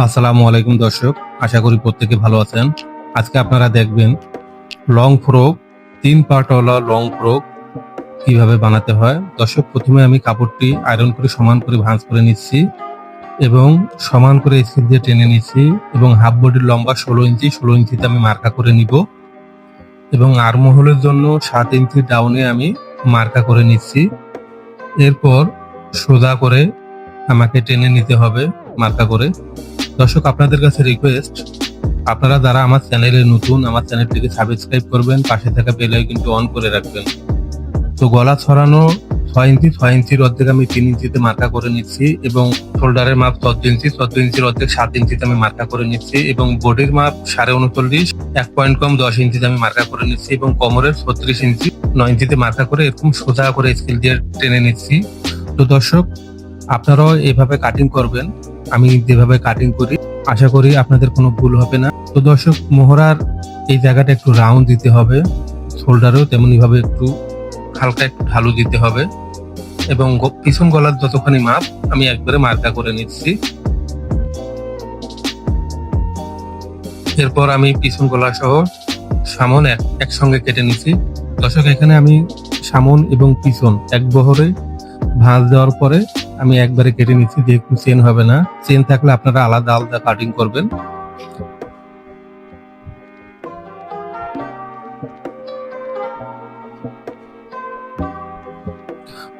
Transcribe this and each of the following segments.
আসসালামু আলাইকুম দর্শক, আশা করি প্রত্যেকে ভালো আছেন। আজকে আপনারা দেখবেন লং ফ্রক, তিন পার্টওয়ালা লং ফ্রক কীভাবে বানাতে হয়। দর্শক, প্রথমে আমি কাপড়টি আয়রন করে সমান করে ভাঁজ করে নিচ্ছি এবং সমান করে স্কিল দিয়ে টেনে নিচ্ছি এবং হাফ বডির লম্বা ষোলো ইঞ্চি, ষোলো ইঞ্চিতে আমি মার্কা করে নিব এবং আর্মহোলের জন্য সাত ইঞ্চি ডাউনে আমি মার্কা করে নিচ্ছি। এরপর সোজা করে আমাকে টেনে নিতে হবে মার্কা করে। দর্শক, আপনাদের কাছে রিকোয়েস্ট আপনারা যারা আমার চ্যানেলে নতুন, আমার চ্যানেলটিকে সাবস্ক্রাইব করবেন, পাশে থাকা বেল আইকনটি অন করে রাখবেন। তো গলা ছড়ানো, ছয় ইঞ্চি, ছয় ইঞ্চির অর্ধেক আমি তিন ইঞ্চিতে মার্কা করে নিচ্ছি এবং শোল্ডারের মাপ চোদ্দ ইঞ্চি, চোদ্দ ইঞ্চির অর্ধেক সাত ইঞ্চিতে আমি মার্কা করে নিচ্ছি এবং বডির মাপ সাড়ে উনচল্লিশ, এক পয়েন্ট কম দশ ইঞ্চিতে আমি মার্কা করে নিচ্ছি এবং কোমরের ছত্রিশ ইঞ্চি, নয় ইঞ্চিতে মার্কা করে এরকম সোজা করে স্কেল দিয়ে টেনে নিচ্ছি। তো দর্শক, আপনারাও এভাবে কাটিং করবেন। আমি যেভাবে কাটিং করি, আশা করি আপনাদের কোনো ভুল হবে না। তো দর্শক, মোহরার এই জায়গাটা একটু রাউন্ড দিতে হবে, শোল্ডারেও তেমনি ভাবে একটু হালকা একটু ঢালু দিতে হবে এবং পিছন গলার যতখানি মাপ, আমি একবারে মার্কা করে নিচ্ছি। এরপর আমি পিছন গলা সহ সামন এক, একসঙ্গে কেটে নিচ্ছি। দর্শক, এখানে আমি সামন এবং পিছন এক বহরে ভাঁজ দেওয়ার পরে আমি একবারে কেটে নিচ্ছি, যেহেতু চেন হবে না। চেন থাকলে আপনারা আলাদা আলাদা কাটিং করবেন।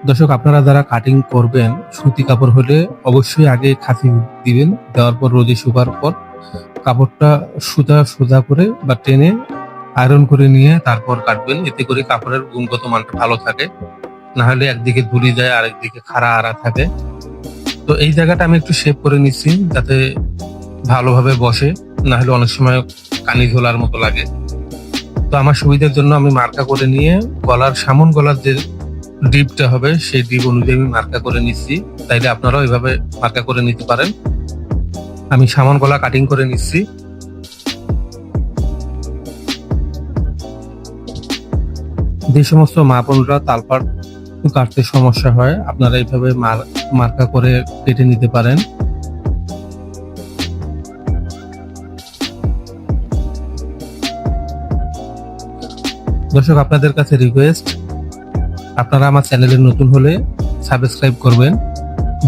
দর্শক, আপনারা যারা কাটিং করবেন, সুতি কাপড় হলে অবশ্যই আগে খাসি দিবেন, দেওয়ার পর রোদে শুকার পর। কাপড়টা সুতা, সোজা করে বা টেনে আয়রন করে নিয়ে তারপর কাটবেন, এতে করে কাপড়ের গুণগত মানটা ভালো থাকে। না হলে একদিকে ধুলি যায় আর একদিকে খাড়া আড়া থাকে। তো এই জায়গাটা আমি একটু শেপ করে নিচ্ছি যাতে ভালোভাবে বসে, না হলে অনেক সময় কানি ঝোলার মতো লাগে। তো আমার সুবিধার জন্য আমি মার্কা করে নিয়ে গলার, সামন গলার যে ডিপটা হবে, সেই ডিপ অনুযায়ী আমি মার্কা করে নিচ্ছি। তাইলে আপনারাও এভাবে মার্কা করে নিতে পারেন। আমি সামন গলা কাটিং করে নিচ্ছি। যে সমস্ত মা বোনরা তালপাট কাটতে সমস্যা হয়, আপনারা এইভাবে মার- মার্কা করে কেটে নিতে পারেন। দর্শক, আপনাদের কাছে রিকোয়েস্ট আপনারা আমার চ্যানেলে নতুন হলে সাবস্ক্রাইব করবেন।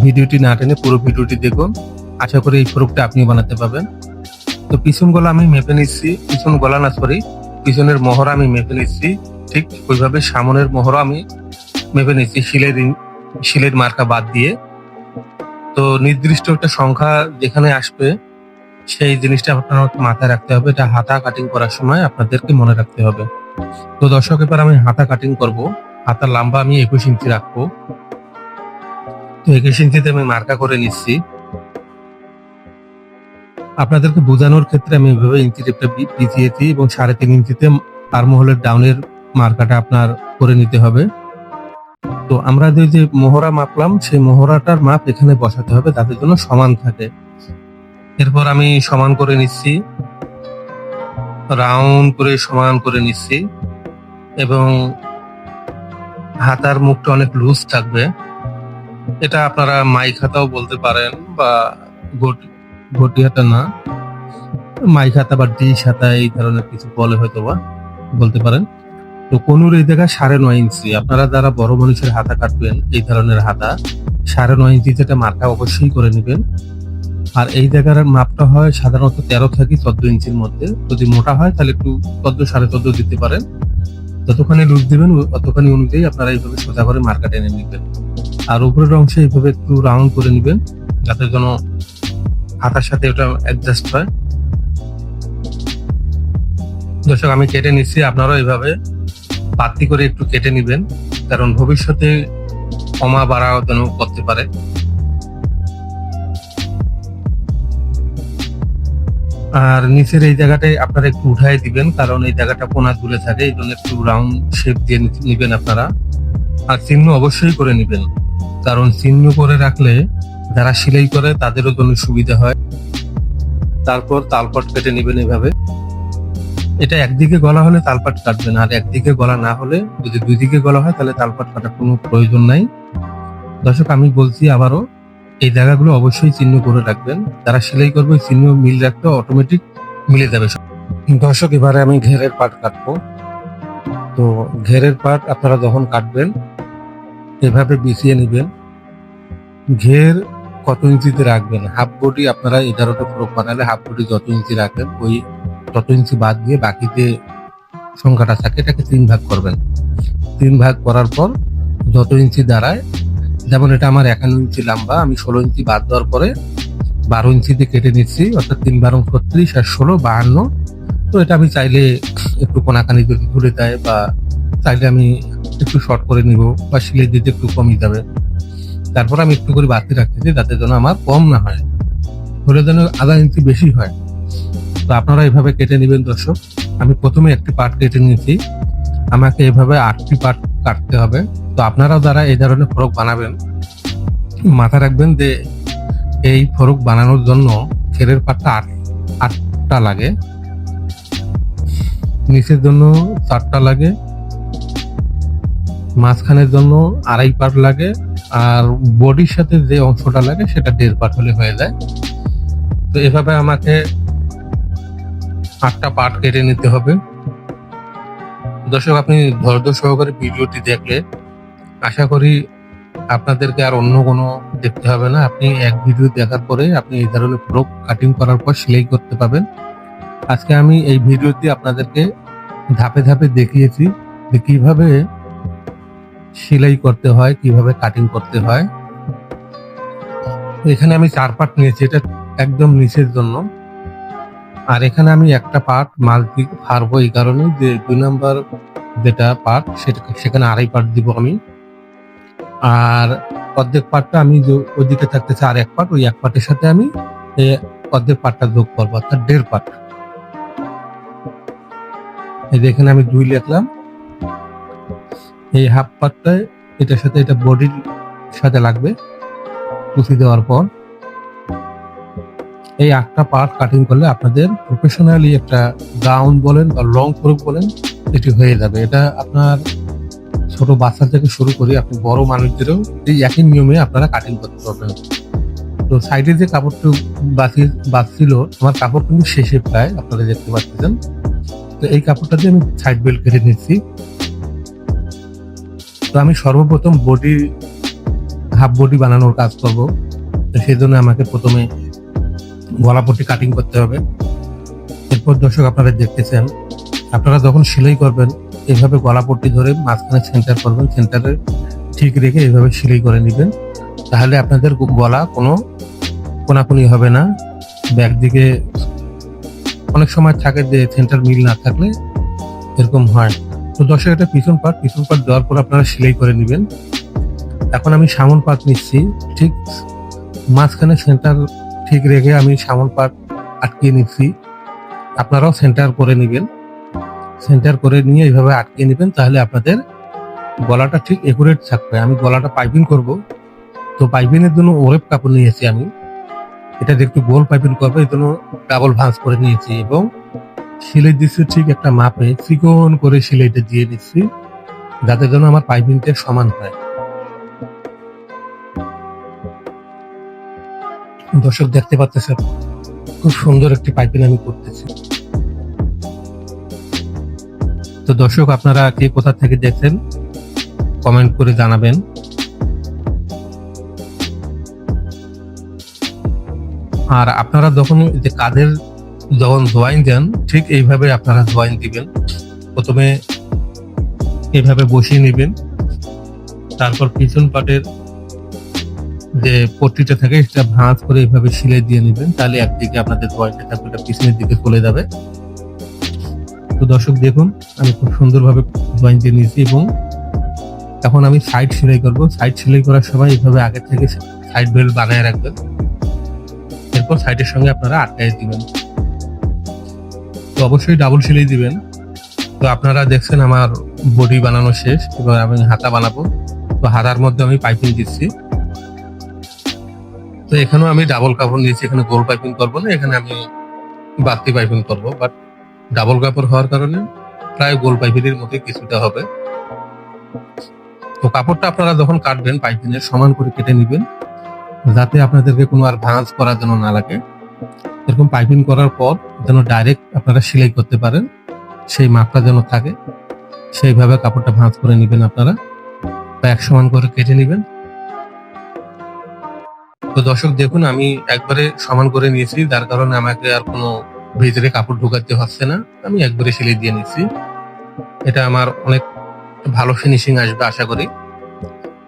ভিডিওটি না টেনে পুরো ভিডিওটি দেখুন। আশা করি এই ফ্রকটা আপনিও বানাতে পারবেন। তো পিছন গলা আমি মেপে নিচ্ছি, পিছন গলা না সরি পিছনের মোহরা আমি মেপে নিচ্ছি। ঠিক ওইভাবে সামনের মোহরা আমি মেপে নিচ্ছি শিলের শিলের মার্কা বাদ দিয়ে। তো নির্দিষ্ট একটা সংখ্যা যেখানে আসবে, সেই জিনিসটা আপনার মাথায় রাখতে হবে। এটা হাতা কাটিং করার সময় আপনাদেরকে মনে রাখতে হবে। তো দর্শক, এবার আমি হাতা কাটিং করব। হাতার লম্বা আমি একুশ ইঞ্চি রাখব। তো একুশ ইঞ্চিতে আমি মার্কা করে নিচ্ছি। আপনাদেরকে বোঝানোর ক্ষেত্রে আমি এভাবে ইঞ্চি টেপটা বিছিয়েছি এবং সাড়ে তিন ইঞ্চিতে আর্মহোলের ডাউনের মার্কাটা আপনার করে নিতে হবে। তো আমরা যে মোহরা মাপলাম, সেই মোহরাটার মাপ এখানে বসাতে হবে তাদের জন্য সমান থাকে। এরপর আমি সমান করে নিচ্ছি। রাউন্ড করে সমান করে নিচ্ছি। এবং হাতার মুখটা অনেক লুজ থাকবে। এটা আপনারা মাইক হাতাও বলতে পারেন বা গটি হাতা না। মাইক হাতা বা ডিশ হাতা, এই ধরনের কিছু বলে হয়তো বা বলতে পারেন। তো কোনুর এই জায়গায় সাড়ে নয় ইঞ্চি। আপনারা যারা বড় মানুষের হাতা কাটবেন, এই ধরনের হাতা, সাড়ে নয় ইঞ্চি যেটা মার্কা অবশ্যই করে নেবেন। আর এই জায়গার মাপটা হয় সাধারণত তেরো থেকে চোদ্দ ইঞ্চির মধ্যে। যদি মোটা হয়, তাহলে একটু চোদ্দ, সাড়ে চোদ্দ দিতে পারেন। যতখানি লুজ দিবেন, অতখানি অনুযায়ী আপনারা এইভাবে সোজা করে মার্কা টেনে নেবেন। আর উপরের অংশে এইভাবে একটু রাউন্ড করে নেবেন, যাতে যেন হাতার সাথে ওটা অ্যাডজাস্ট হয়। দর্শক, আমি কেটে নিচ্ছি, আপনারাও এইভাবে পাত্তি করে একটু কেটে নেবেন, কারণ ভবিষ্যতে কমা বাড়া করতে পারে। আর নিচের এই জায়গাটায় আপনারা একটু উঠাই দিবেন, কারণ এই জায়গাটা কোনা তুলে থাকে, এই জন্য একটু রাউন্ড শেপ দিয়ে নিবেন আপনারা। আর চিহ্ন অবশ্যই করে নিবেন, কারণ চিহ্ন করে রাখলে যারা সেলাই করে তাদেরও জন্য সুবিধা হয়। তারপর তালপট কেটে নিবেন এভাবে এটা একদিকে গলা হলে তালপাট কাটবেন আর একদিকে গলা না হলে যদি দুই দিকে গলা হয় তাহলে তালপাট কাটার কোনো প্রয়োজন নাই। দর্শক, আমি বলছি আবারও, এই জায়গাগুলো অবশ্যই চিহ্ন করে রাখবেন। যারা সেলাই করবে, চিহ্ন মিল রাখতে অটোমেটিক মিলে যাবে দর্শক, এবারে আমি ঘেরের পাট কাটবো। তো ঘেরের পাট আপনারা যখন কাটবেন, এভাবে বিছিয়ে নেবেন। ঘের কত ইঞ্চিতে রাখবেন? হাফ বডি আপনারা এগারোটা ফ্রক বানালে হাফ বডি যত ইঞ্চি রাখবেন, ওই তত ইঞ্চি বাদ দিয়ে বাকিতে সংখ্যাটা থাকে, এটাকে তিন ভাগ করবেন। তিন ভাগ করার পর যত ইঞ্চি দাঁড়ায়, যেমন এটা আমার একান্ন ইঞ্চি লম্বা, আমি ষোলো ইঞ্চি বাদ দেওয়ার পরে বারো ইঞ্চিতে কেটে নিচ্ছি, অর্থাৎ তিন বারো ছত্রিশ আর ষোলো বাহান্ন। তো এটা আমি চাইলে একটু কোনাকানি যদি ঘুরে দেয় বা চাইলে আমি একটু শর্ট করে নিব বা সিলাই দিতে একটু কমই যাবে। তারপর আমি একটু করে বাড়তি রাখতেছি যাতে যেন আমার কম না হয়। হলে যেন আধা ইঞ্চি বেশি হয়। তো আপনারা এভাবে কেটে নেবেন, দর্শক। আমি প্রথমে একটি পার্ট কেটে নিয়েছি। আমাকে এভাবে আটটি পার্ট কাটতে হবে। তো আপনারাও যারা এই ধরনের ফরক বানাবেন মাথা রাখবেন যে এই ফরক বানানোর জন্য খেরের পাটটা আট, আটটা লাগে। নিচের জন্য চারটা লাগে। মাঝখানের জন্য আড়াই পার্ট লাগে। আর বডির সাথে যে অংশটা লাগে, সেটা দেড় পার্ট হলে হয়ে যায়। তো এভাবে আমাকে আটটা পার্ট কেটে নিতে হবে। দর্শক, আপনি ধৈর্য সহকারে ভিডিওটি দেখলে আশা করি আপনাদেরকে আর অন্য কোনো দেখতে হবে না। আপনি এক ভিডিও দেখার পরে আপনি এই ধরনের ফ্রক কাটিং করার পর সেলাই করতে পাবেন আজকে আমি এই ভিডিওতে আপনাদেরকে ধাপে ধাপে দেখিয়েছি যে কীভাবে সেলাই করতে হয়, কীভাবে কাটিং করতে হয়। এখানে আমি চার পার্ট নিয়েছি, এটা একদম নিচের জন্য। আর এখানে আমি একটা পার্ট দিয়ে ফারবো এই কারণে যে দুই নাম্বার যেটা পার্ট সেটা সেখানে আড়াই পার্ট দিব আমি। আর অর্ধেক পার্টটা আমি ওইদিকে থাকতেছে আর এক পার্ট ওই এক পার্টের সাথে আমি অর্ধেক পার্টটা যোগ করব, অর্থাৎ দেড় পার্ট এই যে এখানে আমি দুই লিখলাম। এই হাফ পার্টটা এটার সাথে এটা বডির সাথে লাগবে। কুচি দেওয়ার পর। এই আটটা পার্ট কাটিং করলে আপনাদের প্রফেশনালি একটা গাউন বলেন বা লং ফ্রক বলেন, এটি হয়ে যাবে। এটা আপনার ছোট বাচ্চা থেকে শুরু করে আপনি বড় মানুষদেরও এই একই নিয়মে আপনারা কাটিং করতে পারবেন। তো সাইডে যে কাপড়টি বাকি বাঁচছিল, আমার কাপড় কিন্তু শেষে প্রায় আপনারা দেখতে পাচ্ছেন। তো এই কাপড়টা দিয়ে আমি সাইড বেল্ট কেটে নিচ্ছি। তো আমি সর্বপ্রথম বডি হাফ বডি বানানোর কাজ করব। তো সেই জন্য আমাকে প্রথমে গলাপট্টি কাটিং করতে হবে। এরপর দর্শক আপনারা দেখতেছেন, আপনারা যখন সেলাই করবেন এইভাবে গলাপট্টি ধরে মাঝখানে সেন্টার করবেন সেন্টারে ঠিক রেখে এইভাবে সেলাই করে নেবেন। তাহলে আপনাদের গলা কোনো কোনাকুনি হবে না। ব্যাক দিকে অনেক সময় থাকে যে সেন্টার মিল না থাকলে এরকম হয়। তো দর্শক, এটা পিছন পাট পিছন পাট দেওয়ার পর আপনারা সেলাই করে নেবেন। এখন আমি সামন পাট নিচ্ছি, ঠিক মাঝখানে সেন্টার ঠিক রেখে আমি সামন পাট আটকে নিচ্ছি। আপনারাও সেন্টার করে নেবেন। সেন্টার করে নিয়ে এইভাবে আটকে নেবেন, তাহলে আপনাদের গলাটা ঠিক একুরেট থাকবে। আমি গলাটা পাইপিং করব। তো পাইপিং এর জন্য ওরেপ কাপড় নিয়েছি আমি। এটা একটু গোল পাইপিং করব এই জন্য ডাবল ভাঁজ করে নিয়েছি এবং সিলাই দিচ্ছি ঠিক একটা মাপে চিকন করে সিলাইটা দিয়ে দিচ্ছি, যাতে যেন আমার পাইপিংটা সমান হয়। দর্শক দেখতে পাচ্ছেন খুব সুন্দর একটি পাইপিং আমি করতেছি। তো দর্শক, আপনারা কে কোথা থেকে দেখছেন কমেন্ট করে জানাবেন। আর আপনারা যখন যে কাঁধের যখন জয়েন দেন, ঠিক এইভাবে আপনারা জয়েন দিবেন। প্রথমে এইভাবে বসিয়ে নেবেন। তারপর পিছন পাটের যে পট্টিটা থাকে, সেটা ভাঁজ করে এইভাবে সিলাই দিয়ে নেবেন, তাহলে একদিকে আপনাদের জয়েন্টে থাকবে এটা পিছনের দিকে চলে যাবে। তো দর্শক, দেখুন, আমি খুব সুন্দরভাবে জয়েন দিয়ে নিয়েছি এবং এখন আমি সাইড সেলাই করব। সাইড সেলাই করার সময় এইভাবে আগে থেকে সাইড বেল্ট বানায় রাখবেন। এরপর সাইডের সঙ্গে আপনারা আটকাই দিবেন। তো অবশ্যই ডাবল সেলাই দিবেন। তো আপনারা দেখছেন আমার বডি বানানো শেষ, এবার আমি হাতা বানাবো। তো হাতার মধ্যে আমি পাইপিং দিচ্ছি। তো এখানেও আমি ডাবল কাপড় নিয়েছি, এখানে গোল পাইপিং করব না, এখানে আমি বাড়তি পাইপিং করব। বাট ডাবল কাপড় হওয়ার কারণে প্রায় গোল পাইপিংয়ের মধ্যে কিছুটা হবে। তো কাপড়টা আপনারা যখন কাটবেন পাইপিংয়ের সমান করে কেটে নেবেন, যাতে আপনাদেরকে কোনো আর ভাঁজ করার জন্য না লাগে। এরকম পাইপিং করার পর যেন ডাইরেক্ট আপনারা সেলাই করতে পারেন, সেই মাপটা যেন থাকে, সেইভাবে কাপড়টা ভাঁজ করে নেবেন আপনারা। বা এক সমান করে কেটে নেবেন। তো দর্শক, দেখুন, আমি একবারে সমান করে নিয়েছি। যার কারণে আমাকে আর কোনো ভেতরে কাপড় ঢুকাতে হচ্ছে না। আমি একবারে সেলাই দিয়ে নিচ্ছি এটা আমার অনেক ভালো ফিনিশিং আসবে, আশা করি।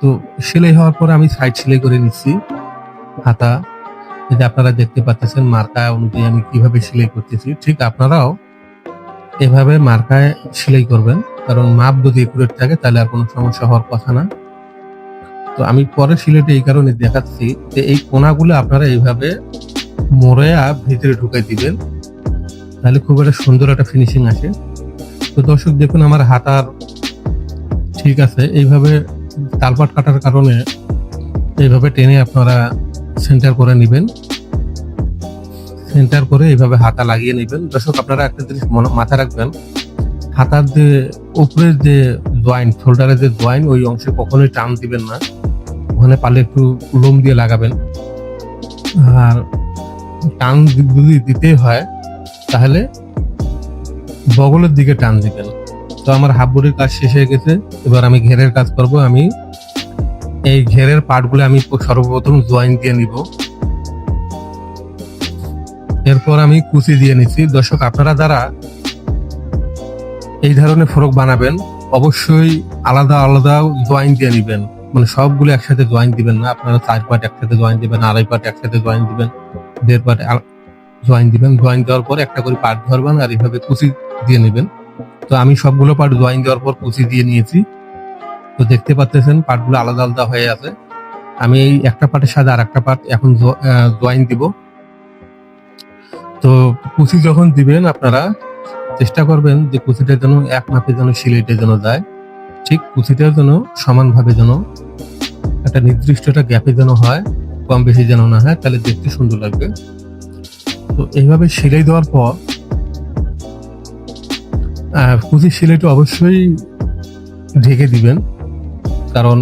তো সেলাই হওয়ার পর আমি সাইড সেলাই করে নিচ্ছি। হাতা এই যে আপনারা দেখতে পাচ্ছেন, মার্কা অনুযায়ী আমি কীভাবে সেলাই করতেছি, ঠিক আপনারাও এভাবে মার্কায় সেলাই করবেন। কারণ মাপ যদি একুরেট থাকে, তাহলে আর কোনো সমস্যা হওয়ার কথা না। তো আমি পরে সিলেটে এই কারণে দেখাচ্ছি যে এই কোনাগুলো আপনারা এইভাবে মোড়ায়া ভিতরে ঢুকাই দিবেন। তাহলে খুব একটা সুন্দর একটা ফিনিশিং আসে। তো দর্শক, দেখুন আমার হাতার ঠিক আছে। এইভাবে তালপাট কাটার কারণে এইভাবে টেনে আপনারা সেন্টার করে নেবেন। সেন্টার করে এইভাবে হাতা লাগিয়ে নেবেন। দর্শক, আপনারা একটা জিনিস মাথায় রাখবেন, হাতার যে উপরের যে জয়েন্ট শোল্ডারের যে জয়েন্ট ওই অংশে কখনোই টান দিবেন না। ওখানে পারলে একটু লোম দিয়ে লাগাবেন। আর টান যদি দিতে হয়, তাহলে বগলের দিকে টান দিবেন। তো আমার হাফবুড়ির কাজ শেষ হয়ে গেছে, এবার আমি ঘেরের কাজ করব। আমি এই ঘেরের পার্টগুলো আমি সর্বপ্রথম জয়েন দিয়ে নিব। এরপর আমি কুচি দিয়ে নিচ্ছি। দর্শক, আপনারা যারা এই ধরনের ফ্রক বানাবেন, অবশ্যই আলাদা আলাদা জয়েন দিয়ে নিবেন। মানে সবগুলো একসাথে জয়েন দিবেন না, আপনারা চার পার্ট একসাথে জয়েন দিবেন, আড়াই পার্ট একসাথে জয়েন দিবেন, দেড় পার্ট জয়েন দিবেন জয়েন দেওয়ার পর একটা করে পার্ট ধরবেন আর এইভাবে কুচি দিয়ে নেবেন। তো আমি সবগুলো পার্ট জয়েন দেওয়ার পর কুচি দিয়ে নিয়েছি। তো দেখতে পাচ্ছেন পার্টগুলো আলাদা আলাদা হয়ে আছে। আমি এই একটা পার্টের সাথে আর একটা পার্ট এখন জয়েন দিব। তো কুচি যখন দিবেন আপনারা, চেষ্টা করবেন যে কুচিটা যেন এক মাপে যেন সিলাইটা যেন যায়। ঠিক কুচিটা যেন সমানভাবে যেন একটা নির্দিষ্ট একটা গ্যাপে যেন হয় কম বেশি যেন না হয়, তাহলে দেখতে সুন্দর লাগবে। তো এইভাবে সেলাই দেওয়ার পর কুচির সেলাইটা অবশ্যই ঢেকে দিবেন। কারণ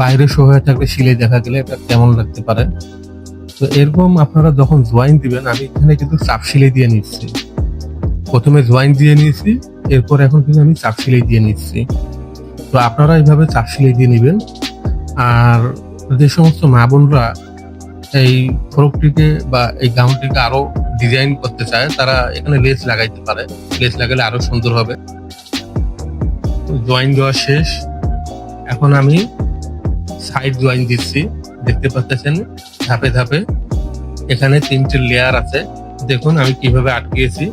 বাইরে শো হয়ে থাকলে সিলাই দেখা গেলে এটা কেমন লাগতে পারে। তো এরকম আপনারা যখন জয়েন দিবেন, আমি এখানে কিন্তু চাপ সিলাই দিয়ে নিচ্ছি প্রথমে জয়েন দিয়ে নিয়েছি এরপর এখন কিন্তু আমি চাপ সিলাই দিয়ে নিচ্ছি। তো আপনারা এইভাবে চাপ সিলাই দিয়ে নেবেন। আর যে সমস্ত মা বোনরা এই ফ্রকটিকে বা এই গাউনটিকে আরও ডিজাইন করতে চায়, তারা এখানে লেস লাগাইতে পারে। লেস লাগালে আরও সুন্দর হবে। জয়েন দেওয়া শেষ। এখন আমি সাইড জয়েন দিচ্ছি। দেখতে পাচ্ছেন ধাপে ধাপে এখানে তিনটে লেয়ার আছে। দেখুন আমি কীভাবে আটকিয়েছি।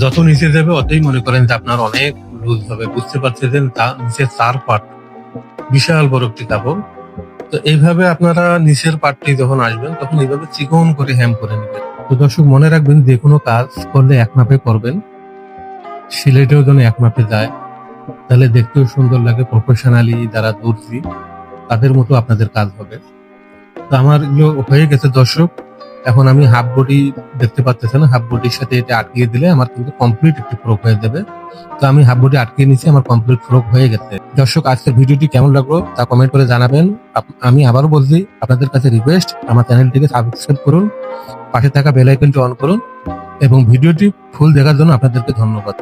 যত নিচে যাবে, অতই মনে করেন যে আপনার অনেক লুজ হবে। বুঝতে পারছেন তা নিচে চার পার্ট বিশাল বড় একটি কাপড়। তো এইভাবে আপনারা নিচের পার্টটি যখন আসবেন, তখন এইভাবে চিকন করে হ্যাম করে নেবেন। তো দর্শক, মনে রাখবেন যে কোনো কাজ করলে এক মাপে করবেন। সিলেটেও যেন এক মাপে যায়। তাহলে দেখতেও সুন্দর লাগে প্রফেশনালি যারা দর্জি, তাদের মতো আপনাদের কাজ হবে। তো আমার হয়ে গেছে দর্শক। এখন আমি হাফ বডি দেখতে পাচ্ছেন হাফ বডির সাথে এটা আটকিয়ে দিলে আমার কিন্তু কমপ্লিট একটি ফ্রক হয়ে যাবে। তো আমি হাফ বডি আটকিয়ে নিয়েছি, আমার কমপ্লিট ফ্রক হয়ে গেছে। দর্শক, আজকের ভিডিওটি কেমন লাগল তা কমেন্ট করে জানাবেন। আমি আবারও বলছি, আপনাদের কাছে রিকোয়েস্ট আমার চ্যানেলটিকে সাবস্ক্রাইব করুন, পাশে থাকা বেল আইকনটি অন করুন, এবং ভিডিওটি ফুল দেখার জন্য আপনাদেরকে ধন্যবাদ।